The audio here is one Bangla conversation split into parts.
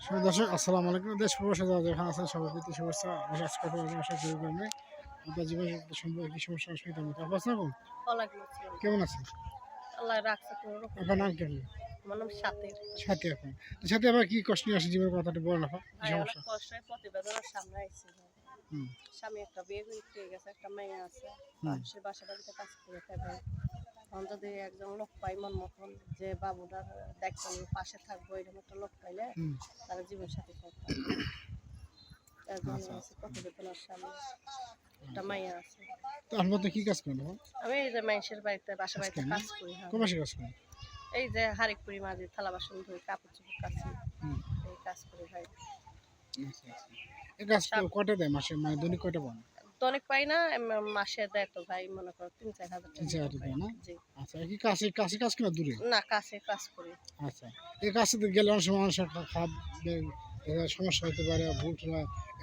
সব দর্শক আসসালামু আলাইকুম। দেশ প্রবাসে যারা যেখানে আছেন সবাই প্রীতি শুভেচ্ছা আশা আজকে আশা করি করবে আপনার জীবনে সম্পর্কে কি সমস্যা অসুবিধা মতো আপনার আসসালাম কেমন আছেন? আল্লাহ রাখছে আপনার নাম কেমন আমার নাম সাথের। সাথে এখন সাথে আবার কি কষ্ট নিয়ে আসে জীবনের কথাটা বলেন আপা সমস্যা? কষ্ট প্রতিবেদনের সামনে আইছে হুম। স্বামী একটা বিয়ে করে গেছে একটা মেয়ে আছে। সে বাসা বাড়িতে কাজ করে তখন যদি একজন লোক পাই মন মতন যে বাবুটার দেখতে আমি পাশে থাকব এরকম একটা লোক পাইলে তারা জীবন সাথী করতে এই যে হ্যাঁ। মাঝে থালা বাসন ধুই কাপড় চোপড় কাছি এই কাজ করি ভাই। আচ্ছা আচ্ছা। এই কাজ ক- কয়টা দেয় মাসে? মানে দৈনিক কয়টা পান তো অনেক পাই না মাসে দেয় তো ভাই মনে করো তিন চার হাজার টাকা না? আচ্ছা কি কাছে কাছে কাজ কিনা দূরে? না কাছে কাজ করি। আচ্ছা এই কাজে গেলে অনেক সময় একটা খারাপ সমস্যা হতে পারে ভুল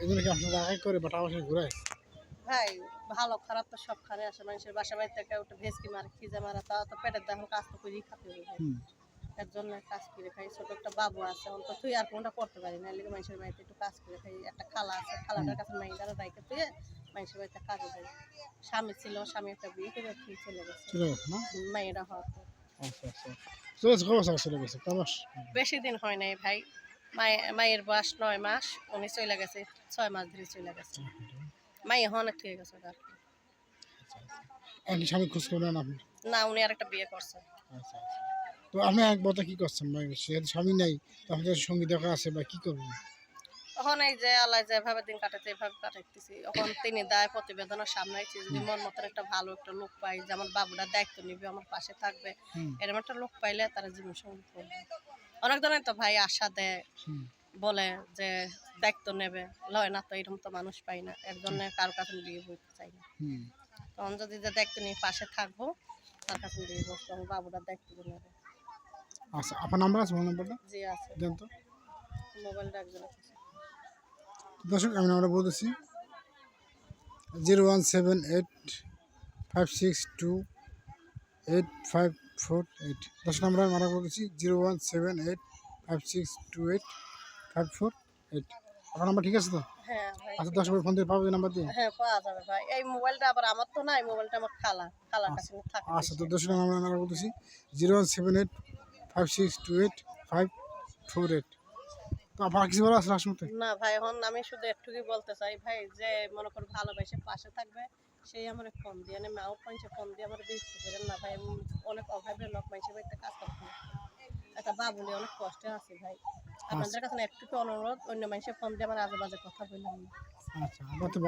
এই জন্য কি আপনার আগে করে বা টাকা ঘুরায়? ভাই ভালো খারাপ তো সবখানে আসে মানুষের বাসা বাড়ি থেকে ওটা ভেসকি মারে খিজে মারা তা তো পেটের দাম কাজ তো করেই খাতে হবে এর জন্য কাজ করে খাই ছোট একটা বাবু আছে অন্ত তুই আর কোনটা করতে পারি না লিগে মানুষের বাড়িতে একটু কাজ করে খাই একটা খালা আছে খালাটার কাছে মাইদারা রাইকে তুই মানুষের বাড়িতে কাজে যাই স্বামী ছিল স্বামী একটা বিয়ে করে তুই চলে গেছে। চলে গেছে না? মায়েরা হওয়াতে আচ্ছা আচ্ছা। চলে গেছে কবে চলে গেছে? কয় বেশি দিন হয় নাই ভাই। মায়ের বয়স নয় মাস উনি চলে গেছে ছয় মাস ধরে চলে গেছে। মাই হনে থেকে গেছে আর কি। আপনি স্বামী খোঁজ আপনি? না উনি আর একটা বিয়ে করছে। আচ্ছা আচ্ছা। তো আপনি এক বলতে কি করছেন? ভাই স্বামী নাই তো আপনাদের সঙ্গী দেখা আছে বা কি করবেন? তখন এই যে আল্লাহ যেভাবে দিন কাটাতে এভাবে কাটাইতেছি। এখন তিনি দায় প্রতিবেদনের সামনে আইছি যদি মন মতন একটা ভালো একটা লোক পাই যেমন বাবুরা দায়িত্ব নিবে আমার পাশে থাকবে এরকম একটা লোক পাইলে তারা জীবন সঙ্গী করবে। অনেক ধরনের তো ভাই আশা দেয় বলে যে দায়িত্ব নেবে। লয় না তো এরকম তো মানুষ পাই না এর জন্য কারও কাছে বিয়ে বইতে চাই না। তখন যদি যে দায়িত্ব নিয়ে পাশে থাকব তার কাছে বিয়ে বসবো আমার বাবুটার দায়িত্ব নেবে। আচ্ছা আপনার নাম্বার আছে মোবাইল নাম্বারটা? জি আছে। দেন তো। মোবাইলটা একজনের কাছে। দর্শক আমি আমরা বলতেছি zero one seven eight five six two eight five four eight দর্শক আমরা আমরা বলতেছি zero one seven eight five six two eight five four eight আপনার নাম্বার ঠিক আছে তো? হ্যাঁ আচ্ছা দশ ফোন দিয়ে পাবো নাম্বার দিয়ে? হ্যাঁ পাওয়া যাবে ভাই। এই মোবাইলটা আবার আমার তো নাই মোবাইলটা আমার খালা খালার কাছে থাকে আচ্ছা তো দর্শক আমরা আমরা বলতেছি zero one seven eight five six two eight five four eight কিছু আছে না ভাই এখন আমি শুধু একটুকুই বলতে চাই ভাই যে মনে করো ভালোবাসে পাশে থাকবে সেই আমার ফোন দিয়ে আমি মাও পাইছে ফোন দিয়ে আমার বিরক্ত করেন না ভাই অনেক অভাবের লোক মানুষের বাড়িতে কাজ করতে। একটা বাবুলি অনেক কষ্টে আছে ভাই। আপনাদের কাছে একটুকু অনুরোধ অন্য মানুষের ফোন দিয়ে আমার আজে বাজে কথা বললাম আচ্ছা তো